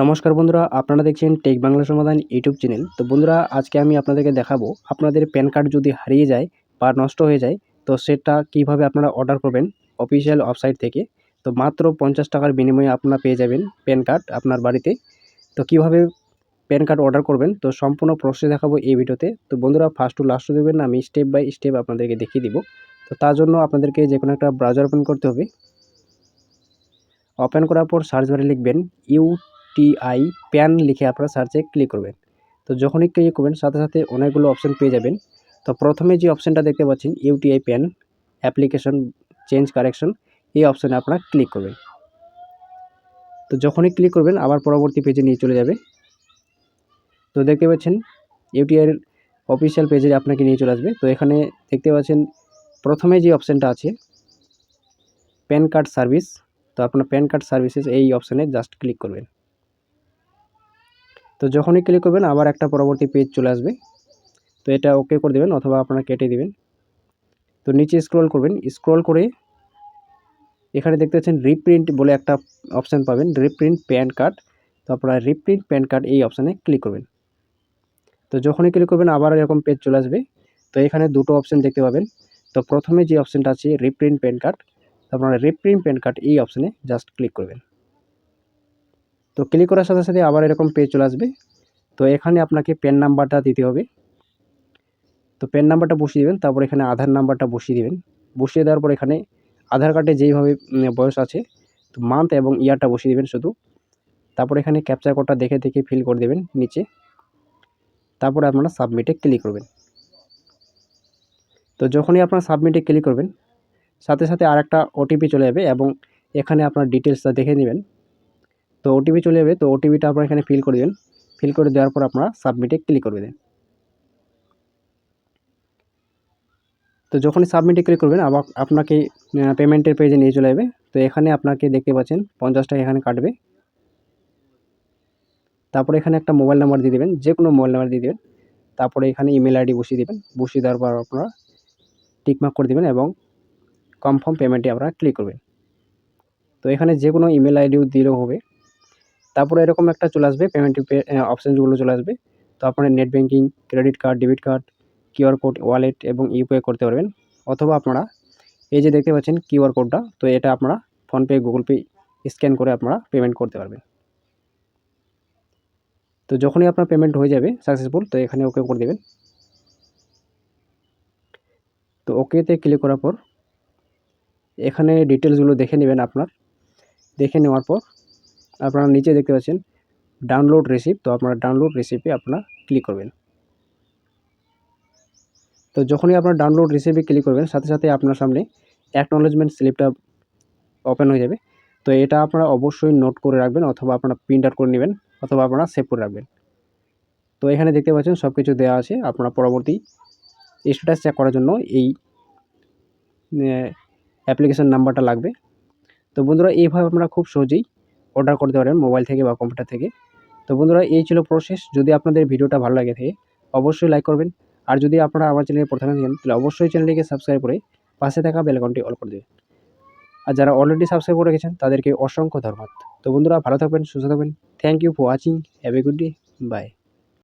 নমস্কার বন্ধুরা, আপনারা দেখছেন টেক বাংলা সমাধান ইউটিউব চ্যানেল। তো বন্ধুরা, আজকে আমি আপনাদেরকে দেখাবো, আপনাদের প্যান কার্ড যদি হারিয়ে যায় বা নষ্ট হয়ে যায়, তো সেটা কীভাবে আপনারা অর্ডার করবেন অফিসিয়াল ওয়েবসাইট থেকে। তো মাত্র পঞ্চাশ টাকার বিনিময়ে আপনারা পেয়ে যাবেন প্যান কার্ড আপনার বাড়িতে। তো কীভাবে প্যান কার্ড অর্ডার করবেন, তো সম্পূর্ণ প্রসেস দেখাবো এই ভিডিওতে। তো বন্ধুরা ফার্স্ট টু লাস্ট দেবেন, আমি স্টেপ বাই স্টেপ আপনাদেরকে দেখিয়ে দিব। তো তার জন্য আপনাদেরকে যে কোনো একটা ব্রাউজার ওপেন করতে হবে। ওপেন করার পর সার্চ বারে লিখবেন ইউ টিআই প্যান লিখে আপনারা সার্চে ক্লিক করবেন। তো যখনই ক্লিক করবেন, সাথে সাথে অনেকগুলো অপশান পেয়ে যাবেন। তো প্রথমে যে অপশানটা দেখতে পাচ্ছেন UTI PAN application change correction এই অপশানে আপনারা ক্লিক করবেন। তো যখনই ক্লিক করবেন, আবার পরবর্তী পেজে নিয়ে চলে যাবে। তো দেখতে পাচ্ছেন ইউটিআইয়ের অফিসিয়াল পেজে আপনাকে নিয়ে চলে আসবে। তো এখানে দেখতে পাচ্ছেন, প্রথমে যে অপশানটা আছে প্যান কার্ড সার্ভিস তো আপনার প্যান কার্ড সার্ভিসেস এই অপশানে জাস্ট ক্লিক করবেন। তো যখনই ক্লিক করবেন, আবার একটা পরবর্তী পেজ চলে আসবে। তো এটা ওকে করে দেবেন অথবা আপনারা কেটে দেবেন। তো নিচে স্ক্রল করবেন। স্ক্রল করে এখানে দেখতে পাচ্ছেন রিপ্রিন্ট বলে একটা অপশান পাবেন রিপ্রিন্ট প্যান কার্ড তো আপনারা রিপ্রিন্ট প্যান কার্ড এই অপশানে ক্লিক করবেন। তো যখনই ক্লিক করবেন, আবার এরকম পেজ চলে আসবে। তো এখানে দুটো অপশান দেখতে পাবেন। তো প্রথমে যে অপশানটা আছে রিপ্রিন্ট প্যান কার্ড আপনারা রিপ্রিন্ট প্যান কার্ড এই অপশানে জাস্ট ক্লিক করবেন। তো ক্লিক করার সাথে সাথে আবার এরকম পেজ চলে আসবে। তো এখানে আপনাকে পেন নাম্বারটা দিতে হবে। তো পেন নাম্বারটা বসিয়ে দেবেন, তারপর এখানে আধার নাম্বারটা বসিয়ে দেবেন। বসিয়ে দেওয়ার পর এখানে আধার কার্ডে যেইভাবে বয়স আছে, তো মান্থ এবং ইয়ারটা বসিয়ে দেবেন শুধু। তারপর এখানে ক্যাপচার কোডটা দেখে দেখে ফিল করে দেবেন নিচে। তারপরে আপনারা সাবমিটে ক্লিক করবেন। তো যখনই আপনারা সাবমিটে ক্লিক করবেন, সাথে সাথে আর একটা ওটিপি চলে যাবে এবং এখানে আপনার ডিটেলসটা দেখে নেবেন। তো ওটিপি চলে যাবে, তো ওটিপিটা আপনারা এখানে ফিল করে দেবেন। ফিল করে দেওয়ার পর আপনারা সাবমিটে ক্লিক করে দেন তো যখনই সাবমিটে ক্লিক করবেন, আবার আপনাকে পেমেন্টের পেজে নিয়ে চলে যাবে। তো এখানে আপনাকে দেখতে পাচ্ছেন, পঞ্চাশ টাকা এখানে কাটবে। তারপরে এখানে একটা মোবাইল নাম্বার দিয়ে দেবেন যে কোনো মোবাইল নাম্বার দিয়ে দেবেন। তারপরে এখানে ইমেল আইডি বসিয়ে দেবেন। বসিয়ে দেওয়ার পর আপনারা টিকমার্ক করে দেবেন এবং কনফার্ম পেমেন্টে আপনারা ক্লিক করবেন। তো এখানে যে কোনো ইমেল আইডিও দিলেও হবে। তারপরে এরকম একটা চলে আসবে পেমেন্টের অপশানগুলো চলে আসবে। তো আপনারা net banking credit card debit card QR code wallet এবং ইউপিআই করতে পারবেন। অথবা আপনারা এই যে দেখতে পাচ্ছেন কিউআর কোডটা তো এটা আপনারা ফোনপে গুগল পে স্ক্যান করে আপনারা পেমেন্ট করতে পারবেন। তো যখনই আপনার পেমেন্ট হয়ে যাবে সাকসেসফুল তো এখানে ওকে করে দেবেন। তো ওকেতে ক্লিক করার পর, এখানে ডিটেলসগুলো দেখে নেবেন আপনার। দেখে নেওয়ার পর আপনারা নিচে দেখতে পাচ্ছেন ডাউনলোড রিসিপ্ট তো আপনারা ডাউনলোড রিসিপে আপনারা ক্লিক করবেন। তো যখনই আপনার ডাউনলোড রিসিপে ক্লিক করবেন, সাথে সাথে আপনার সামনে অ্যাকনোলেজমেন্ট স্লিপটা ওপেন হয়ে যাবে। তো এটা আপনারা অবশ্যই নোট করে রাখবেন অথবা আপনারা প্রিন্ট আউট করে নেবেন অথবা আপনারা সেভ করে রাখবেন। তো এখানে দেখতে পাচ্ছেন সব কিছু দেওয়া আছে, আপনারা পরবর্তী স্ট্যাটাস চেক করার জন্য এই অ্যাপ্লিকেশান নাম্বারটা লাগবে। তো বন্ধুরা, এইভাবে আপনারা খুব সহজেই অর্ডার করতে পারেন মোবাইল থেকে বা কম্পিউটার থেকে। তো বন্ধুরা, এই ছিল প্রসেস যদি আপনাদের ভিডিওটা ভালো লাগে থাকে, অবশ্যই লাইক করবেন। আর যদি আপনারা আমার চ্যানেলে প্রথমে থাকেন, তাহলে অবশ্যই চ্যানেলটিকে সাবস্ক্রাইব করে পাশে থাকা বেলকনটি অল করে দেবেন। আর যারা অলরেডি সাবস্ক্রাইব করে রেখেছেন, তাদেরকে অসংখ্য ধন্যবাদ। তো বন্ধুরা, ভালো থাকবেন, সুস্থ থাকবেন। Thank you for watching have a good day bye